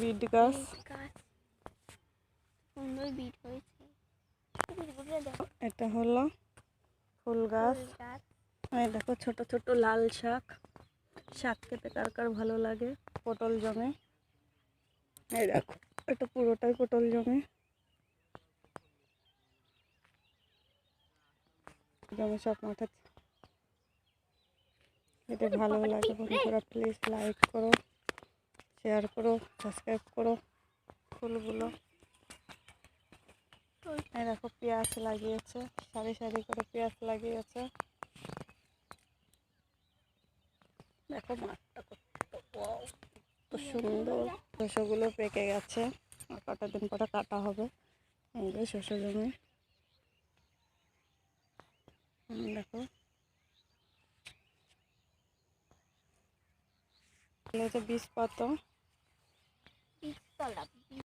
Bit গাছ। সুন্দর bit হয়েছে। এটা হলো ফুল গাছ। এই দেখো ছোট ছোট লাল শাক। শাক খেতে কার কার ভালো লাগে? পটল জমে। এই দেখো এটা পুরোটাই পটল জমে। জমে সব মাথা যদি ভালো লাগে বন্ধুরা প্লিজ লাইক করো। শেয়ার করো সাবস্ক্রাইব করো, ফুলগুলো। দেখো পেঁয়াজ লাগিয়েছে, সারি সারি করে পেঁয়াজ লাগিয়েছে। দেখো মাঠটা সুন্দর। শস্যগুলো পেকে গেছে, আর কটা দিন পরে কাটা হবে। এই শস্য জমি। দেখো। হচ্ছে বীজ পাতা বীজতলা।